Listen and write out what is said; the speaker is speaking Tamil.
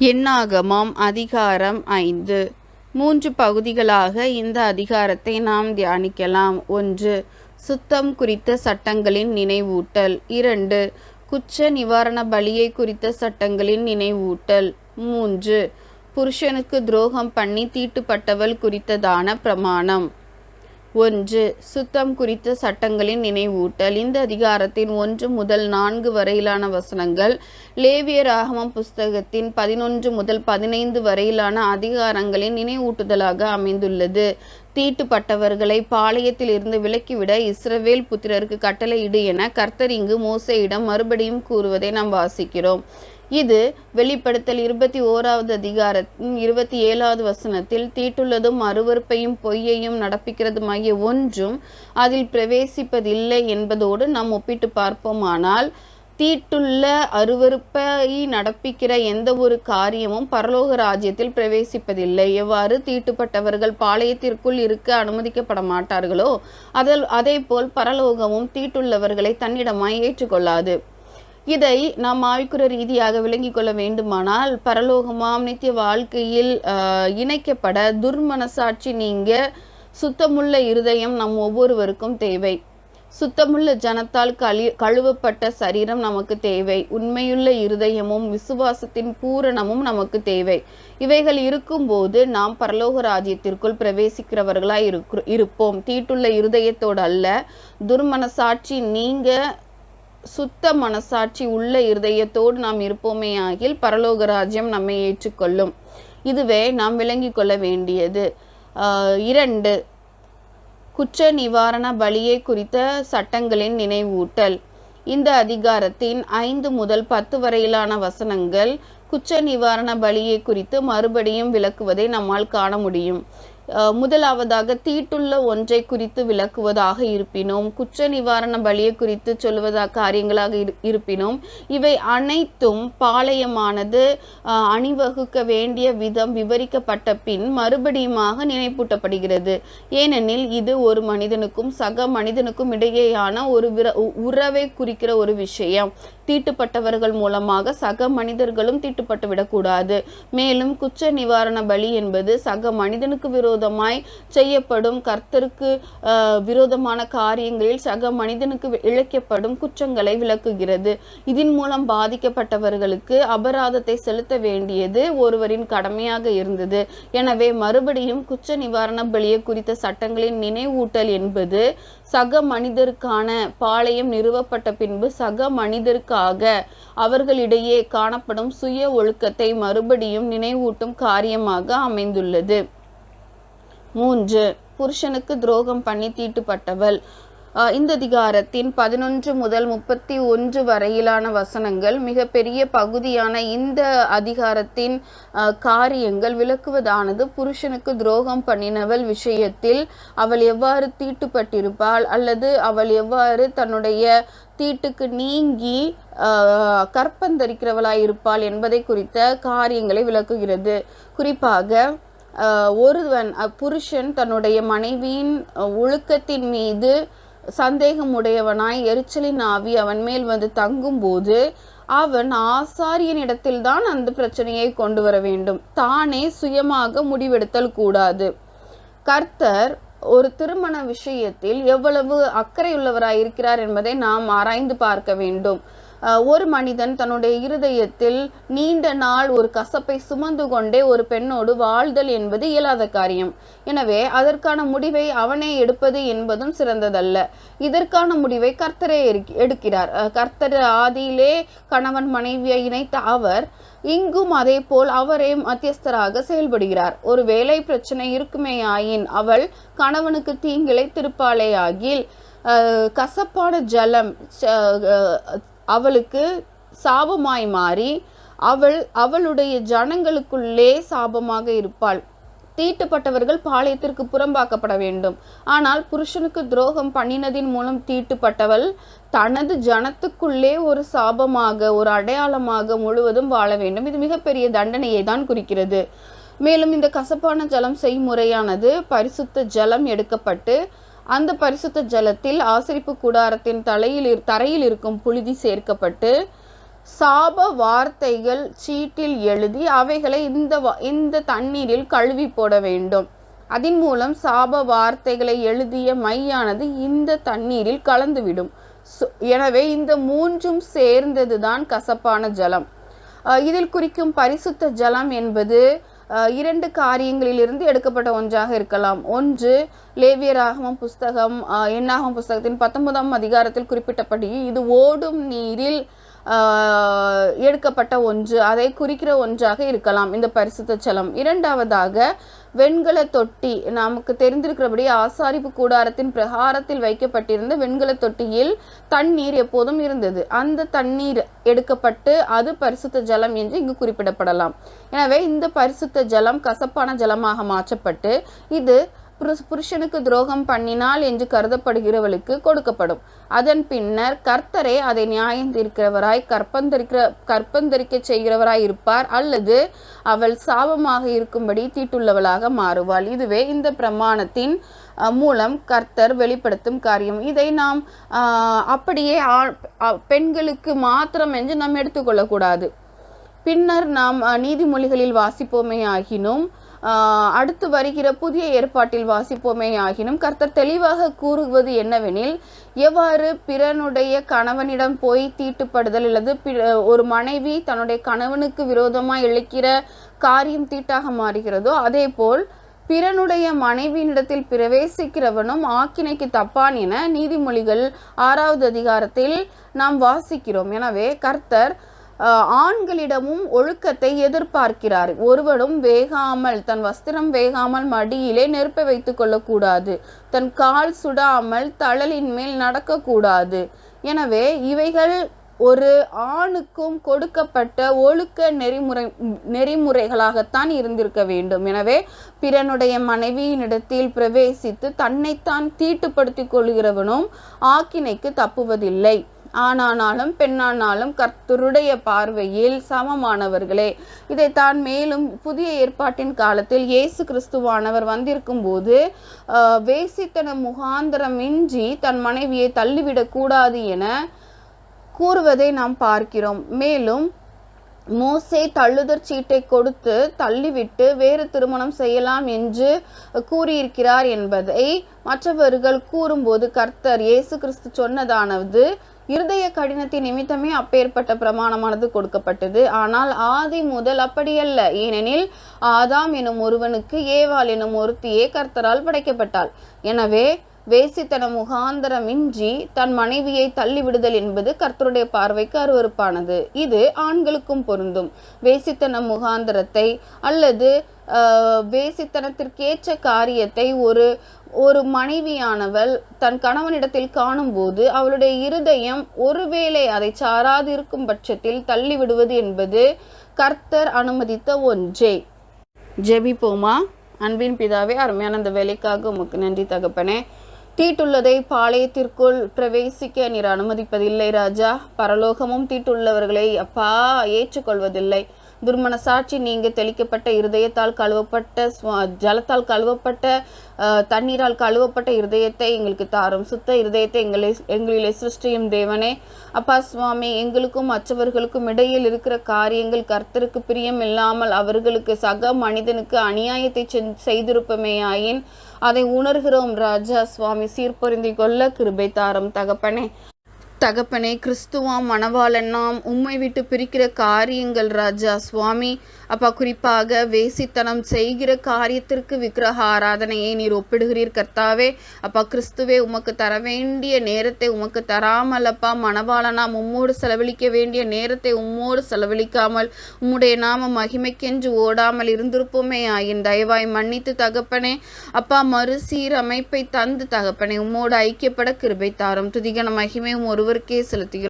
எண்ணாகமம் அதிகாரம் ஐந்து. மூன்று பகுதிகளாக இந்த அதிகாரத்தை நாம் தியானிக்கலாம். ஒன்று சுத்தம் குறித்த சட்டங்களின் நினைவூட்டல். இரண்டு குச்ச நிவாரண பலியை குறித்த சட்டங்களின் நினைவூட்டல். மூன்று புருஷனுக்கு துரோகம் பண்ணி தீட்டுப்பட்டவள் குறித்ததான பிரமாணம். ஒன்று. சுத்தம் குறித்த சட்டங்களின் நினைவூட்டல். இந்த அதிகாரத்தின் ஒன்று முதல் நான்கு வரையிலான வசனங்கள். லேவியர் ராகமம் புஸ்தகத்தின் பதினொன்று முதல் பதினைந்து வரையிலான அதிகாரங்களின் நினைவூட்டுதலாக அமைந்துள்ளது. தீட்டுப்பட்டவர்களை பாளையத்தில் இருந்து விலக்கிவிட இஸ்ரவேல் புத்திரருக்கு கட்டளையிடு என கர்த்தர் இங்கு மோசையிடம் மறுபடியும் கூறுவதை நாம் வாசிக்கிறோம். இது வெளிப்படுத்தல் இருபத்தி ஓராவது அதிகாரத்தின் இருபத்தி ஏழாவது வசனத்தில் தீட்டுள்ளதும் அருவருப்பையும் பொய்யையும் நடப்பிக்கிறதுமாகிய ஒன்றும் அதில் பிரவேசிப்பதில்லை என்பதோடு நாம் ஒப்பிட்டு பார்ப்போமானால் தீட்டுள்ள அருவருப்பை நடப்பிக்கிற எந்த ஒரு காரியமும் பரலோக ராஜ்யத்தில் பிரவேசிப்பதில்லை. எவ்வாறு தீட்டுப்பட்டவர்கள் பாளையத்திற்குள் இருக்க அனுமதிக்கப்பட மாட்டார்களோ அதில் அதே போல் பரலோகமும் தீட்டுள்ளவர்களை தன்னிடமாய் ஏற்றுக்கொள்ளாது. இதை நாம் ஆவிக்குற ரீதியாக விளங்கிக் கொள்ள வேண்டுமானால் பரலோகமாம் நித்திய வாழ்க்கையில் இணைக்கப்பட துர்மனசாட்சி நீங்க சுத்தமுள்ள இருதயம் நம் ஒவ்வொருவருக்கும் தேவை. சுத்தமுள்ள ஜனத்தால் கழி கழுவப்பட்ட சரீரம் நமக்கு தேவை. உண்மையுள்ள இருதயமும் விசுவாசத்தின் பூரணமும் நமக்கு தேவை. இவைகள் இருக்கும்போது நாம் பரலோக ராஜ்யத்திற்குள் பிரவேசிக்கிறவர்களாய் இருக்கு இருப்போம். தீட்டுள்ள இருதயத்தோடு அல்ல துர்மனசாட்சி நீங்கள் சுத்த மனசாட்சி உள்ள இருதயத்தோடு நாம் இருப்போமே ஆகில் பரலோக ராஜ்யம் நம்மை ஏற்றுக்கொள்ளும். இதுவே நாம் விளங்கி கொள்ள வேண்டியது. இரண்டு குற்ற நிவாரண பலியை குறித்த சட்டங்களின் நினைவூட்டல். இந்த அதிகாரத்தின் ஐந்து முதல் பத்து வரையிலான வசனங்கள் குற்ற நிவாரண பலியை குறித்து மறுபடியும் விளக்குவதை நம்மால் காண முடியும். முதலாவதாக தீட்டுள்ள ஒன்றை குறித்து விளக்குவதாக இருப்பினோம். குற்ற நிவாரண பலியை குறித்து சொல்வதாக காரியங்களாக இருப்பினோம். இவை அனைத்தும் பாளையமானது அணிவகுக்க வேண்டிய விதம் விவரிக்கப்பட்ட பின் மறுபடியுமாக நினைப்பூட்டப்படுகிறது. ஏனெனில் இது ஒரு மனிதனுக்கும் சக மனிதனுக்கும் இடையேயான ஒரு உறவை குறிக்கிற ஒரு விஷயம். தீட்டுப்பட்டவர்கள் மூலமாக சக மனிதர்களும் தீட்டுப்பட்டு விடக்கூடாது. மேலும் குற்ற நிவாரண பலி என்பது சக மனிதனுக்கு விரோதமாய் செய்யப்படும் கர்த்தருக்கு விரோதமான காரியங்களில் சக மனிதனுக்கு இழைக்கப்படும் குற்றங்களை விளக்குகிறது. இதன் மூலம் பாதிக்கப்பட்டவர்களுக்கு அபராதத்தை செலுத்த வேண்டியது ஒருவரின் கடமையாக இருந்தது. எனவே மறுபடியும் குற்ற நிவாரண பலியை குறித்த சட்டங்களின் நினைவூட்டல் என்பது சக மனிதருக்கான பாளையம் நிறுவப்பட்ட பின்பு சக மனிதருக்காக அவர்களிடையே காணப்படும் சுய ஒழுக்கத்தை மறுபடியும் நினைவூட்டும் காரியமாக அமைந்துள்ளது. மூன்று. புருஷனுக்கு துரோகம் பண்ணி தீட்டுப்பட்டவள். இந்த அதிகாரத்தின் பதினொன்று முதல் முப்பத்தி ஒன்று வரையிலான வசனங்கள் மிகப்பெரிய பகுதியான இந்த அதிகாரத்தின் காரியங்கள் விளக்குவதானது. புருஷனுக்கு துரோகம் பண்ணினவள் விஷயத்தில் அவள் எவ்வாறு தீட்டுப்பட்டிருப்பாள் அல்லது அவள் எவ்வாறு தன்னுடைய தீட்டுக்கு நீங்கி கற்பந்தரிக்கிறவளாய் இருப்பாள் என்பதை குறித்த காரியங்களை விளக்குகிறது. குறிப்பாக ஒருவன் புருஷன் தன்னுடைய மனைவியின் ஒழுக்கத்தின் மீது சந்தேகமுடையவனாய் எரிச்சலின் ஆவி அவன் மேல் வந்து தங்கும்போது அவன் ஆசாரியனிடத்தில் தான் அந்த பிரச்சனையை கொண்டு வர வேண்டும். தானே சுயமாக முடிவெடுத்தல் கூடாது. கர்த்தர் ஒரு திருமண விஷயத்தில் எவ்வளவு அக்கறையுள்ளவராய் இருக்கிறார் என்பதை நாம் ஆராய்ந்து பார்க்க வேண்டும். ஒரு மனிதன் தன்னுடைய இருதயத்தில் நீண்ட நாள் ஒரு கசப்பை சுமந்து கொண்டே ஒரு பெண்ணோடு வாழ்தல் என்பது இயலாத காரியம். எனவே அதற்கான முடிவை அவனே எடுப்பது என்பதும் சிறந்ததல்ல. இதற்கான முடிவை கர்த்தரே எடுக்கிறார். கர்த்தர் ஆதியிலே கணவன் மனைவியை இணைத்த அவர் இங்கும் அதே போல் அவரே மத்தியஸ்தராக செயல்படுகிறார். ஒரு வேலை பிரச்சனை இருக்குமேயாயின் அவள் கணவனுக்கு தீங்கிளை திருப்பாளே ஆகில் கசப்பான ஜலம் அவளுக்கு சாபமாய் மாறி அவள் அவளுடைய ஜனங்களுக்குள்ளே சாபமாக இருப்பாள். தீட்டுப்பட்டவர்கள் பாளையத்திற்கு புறம்பாக்கப்பட வேண்டும். ஆனால் புருஷனுக்கு துரோகம் பண்ணினதின் மூலம் தீட்டுப்பட்டவள் தனது ஜனத்துக்குள்ளே ஒரு சாபமாக ஒரு அடையாளமாக முழுவதும் வாழ வேண்டும். இது மிகப்பெரிய தண்டனையை தான் குறிக்கிறது. மேலும் இந்த கசப்பான ஜலம் செய்முறையானது பரிசுத்த ஜலம் எடுக்கப்பட்டு அந்த பரிசுத்த ஜலத்தில் ஆசரிப்பு கூடாரத்தின் தலையில் இரு- தரையில் இருக்கும் புழுதி சேர்க்கப்பட்டு சாப வார்த்தைகள் சீட்டில் எழுதி அவைகளை இந்த வ- இந்த தண்ணீரில் கழுவி போட வேண்டும். அதன் மூலம் சாப வார்த்தைகளை எழுதிய மையானது இந்த தண்ணீரில் கலந்துவிடும். சு- எனவே இந்த மூன்றும் சேர்ந்ததுதான் கசப்பான ஜலம். இதில் குறிக்கும் பரிசுத்த ஜலம் என்பது இரண்டு காரியங்களிலிருந்து எடுக்கப்பட்ட ஒன்றாக இருக்கலாம். ஒன்று லேவியராகமம் புஸ்தகம் அஹ், புஸ்தகத்தின் பத்தொன்பதாம் அதிகாரத்தில் குறிப்பிட்டபடி இது ஓடும் நீரில் எடுக்கப்பட்ட ஒன்று அதை குறிக்கிற ஒன்றாக இருக்கலாம். இந்த பரிசுத்த ஜலம் இரண்டாவதாக வெண்கல தொட்டி. நமக்கு தெரிந்திருக்கிறபடி ஆசாரிப்பு கூடாரத்தின் பிரகாரத்தில் வைக்கப்பட்டிருந்த வெண்கல தொட்டியில் தண்ணீர் எப்போதும் இருந்தது. அந்த தண்ணீர் எடுக்கப்பட்டு அது பரிசுத்த ஜலம் என்று இங்கு குறிப்பிடப்படலாம். எனவே இந்த பரிசுத்த ஜலம் கசப்பான ஜலமாக மாற்றப்பட்டு இது புருஷனுக்கு துரோகம் பண்ணினாள் என்று கருதப்படுகிறவளுக்கு கொடுக்கப்படும். அதன் பின்னர் கர்த்தரே அதை நியாயம் தீர்க்கிறவராய் கற்பந்தரிக்கிற கற்பந்தரிக்க செய்கிறவராய் இருப்பார் அல்லது அவள் சாபமாக இருக்கும்படி தீட்டுள்ளவளாக மாறுவாள். இதுவே இந்த பிரமாணத்தின் மூலம் கர்த்தர் வெளிப்படுத்தும் காரியம். இதை நாம் அப்படியே பெண்களுக்கு மாத்திரம் என்று நாம் எடுத்துக்கொள்ளக்கூடாது. பின்னர் நாம் அஹ், நீதிமொழிகளில் வாசிப்போமே ஆகினும் அடுத்து வருகிற புதிய ஏற்பாட்டில் வாசிப்போமே ஆகினும் கர்த்தர் தெளிவாக கூறுவது என்னவெனில் எவ்வாறு பிறனுடைய கணவனிடம் போய் தீட்டுப்படுதல் அல்லது ஒரு மனைவி தன்னுடைய கணவனுக்கு விரோதமாக இழைக்கிற காரியம் தீட்டாக மாறுகிறதோ அதே போல் பிறனுடைய மனைவியினிடத்தில் பிரவேசிக்கிறவனும் ஆக்கினைக்கு தப்பான் என நீதிமொழிகள் ஆறாவது அதிகாரத்தில் நாம் வாசிக்கிறோம். எனவே கர்த்தர் ஆண்களிடமும் ஒழுக்கத்தை எதிர்பார்க்கிறார். ஒருவனும் வேகாமல் தன் வஸ்திரம் வேகாமல் மடியிலே நெருப்பை வைத்துக் கொள்ளக்கூடாது. தன் கால் சுடாமல் தழலின் மேல் நடக்கக்கூடாது. எனவே இவைகள் ஒரு ஆணுக்கும் கொடுக்கப்பட்ட ஒழுக்க நெறிமுறை நெறிமுறைகளாகத்தான் இருந்திருக்க வேண்டும். எனவே பிறனுடைய மனைவியினிடத்தில் பிரவேசித்து தன்னைத்தான் தீட்டுப்படுத்திக் கொள்கிறவனும் ஆக்கினைக்கு தப்புவதில்லை. ஆணானாலும் பெண்ணானாலும் கர்த்தருடைய பார்வையில் சமமானவர்களே. இதைத்தான் மேலும் புதிய ஏற்பாட்டின் காலத்தில் இயேசு கிறிஸ்துவானவர் வந்திருக்கும் போது வேசித்தன முகாந்திரமின்றி தன் மனைவியை தள்ளிவிடக்கூடாது என கூறுவதை நாம் பார்க்கிறோம். மேலும் மோசே தள்ளுதற் சீட்டை கொடுத்து தள்ளிவிட்டு வேறு திருமணம் செய்யலாம் என்று கூறியிருக்கிறார் என்பதை மற்றவர்கள் கூறும்போது கர்த்தர் இயேசு கிறிஸ்து சொன்னதானது இருதய கடினத்தின் நிமித்தமே அப்பேற்பட்ட பிரமாணமானது கொடுக்கப்பட்டது. ஆனால் ஆதி முதல் அப்படியல்ல. ஏனெனில் ஆதாம் எனும் ஒருவனுக்கு ஏவாள் எனும் ஒருத்தியே கர்த்தரால் படைக்கப்பட்டாள். எனவே வேசித்தன முகாந்தரமின்றி தன் மனைவியை தள்ளிவிடுதல் என்பது கர்த்தருடைய பார்வைக்கு அருவருப்பானது. இது ஆண்களுக்கும் பொருந்தும். வேசித்தன முகாந்தரத்தை அல்லது வேசித்தனத்திற்கேற்ற காரியத்தை ஒரு ஒரு மனைவியானவள் தன் கணவனிடத்தில் காணும்போது அவளுடைய இருதயம் ஒருவேளை அதை சாராது இருக்கும் பட்சத்தில் தள்ளிவிடுவது என்பது கர்த்தர் அனுமதித்த ஒன்றே. ஜெபிப்போமா? அன்பின் பிதாவே அருமையான அந்த வேலைக்காக உமக்கு நன்றி தகப்பனே. தீட்டுள்ளதை பாளையத்திற்குள் பிரவேசிக்க நீர் அனுமதிப்பதில்லை ராஜா. பரலோகமும் தீட்டுள்ளவர்களை அப்பா ஏற்றுக்கொள்வதில்லை. துர்மனசாட்சி நீங்க தெளிக்கப்பட்ட இருதயத்தால் கழுவப்பட்ட ஜலத்தால் கழுவப்பட்ட தண்ணீரால் கழுவப்பட்ட இருதயத்தை எங்களுக்கு தாரும். சுத்த இருதயத்தை எங்களை எங்களிலே சிருஷ்டியும் தேவனே. அப்பா சுவாமி எங்களுக்கும் மற்றவர்களுக்கும் இடையில் இருக்கிற காரியங்கள் கர்த்தருக்கு பிரியம் இல்லாமல் அவர்களுக்கு சக மனிதனுக்கு அநியாயத்தை செய்திருப்பமேயாயின் அதை உணர்கிறோம் ராஜா. சுவாமி சீர்பொருந்தி கொள்ள கிருபை தாரும் தகப்பனே. தகப்பனே கிறிஸ்துவாம் மணவாளன் நாம் உம்மை விட்டு பிரிக்கிற காரியங்கள் ராஜா சுவாமி. அப்பா குறிப்பாக வேசித்தனம் செய்கிற காரியத்திற்கு விக்கிரக ஆராதனையை நீர் ஒப்பிடுகிறீர் கர்த்தாவே. அப்பா கிறிஸ்துவே உமக்கு தர வேண்டிய நேரத்தை உமக்கு தராமல் அப்பா மணவாளனாம் உம்மோடு செலவழிக்க வேண்டிய நேரத்தை உம்மோடு செலவழிக்காமல் உம்முடைய நாம மகிமைக்கென்று ஓடாமல் இருந்திருப்போமே ஆயின் தயவாய் மன்னித்து தகப்பனே. அப்பா மறுசீரமைப்பை தந்து தகப்பனே உம்மோடு ஐக்கியப்பட கிருபை தாரும். துதிகன மகிமை உம் ஒருவருக்கே செலுத்துகிறோம்